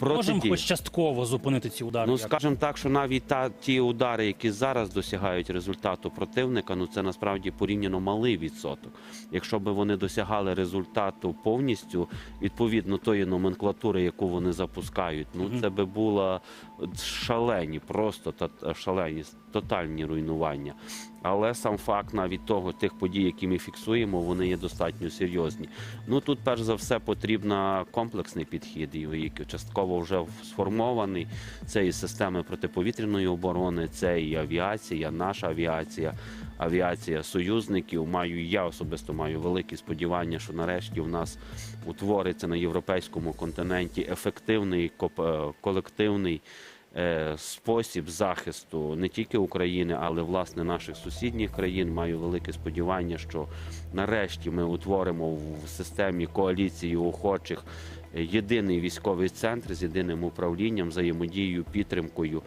Можемо хоч частково зупинити ці удари. Ну, як? скажімо так, що навіть та ті удари, які зараз досягають результату противника, ну це насправді порівняно малий відсоток. Якщо б вони досягали результату повністю відповідно тої номенклатури, яку вони запускають, ну Мгм. це би було шалені, просто та- шалені, тотальні руйнування. Але сам факт навіть того тих подій, які ми фіксуємо, вони є достатньо серйозні. Ну тут перш за все потрібна комплексний підхід, і який частково вже сформований. Це і системи протиповітряної оборони, це і авіація, наша авіація, авіація союзників. Маю я особисто маю великі сподівання, що нарешті в нас утвориться на європейському континенті ефективний е, колективний. Е, Спосіб захисту не тільки України, але власне наших сусідніх країн. Маю велике сподівання, що нарешті ми утворимо в системі коаліції охочих єдиний військовий центр з єдиним управлінням, взаємодією, підтримкою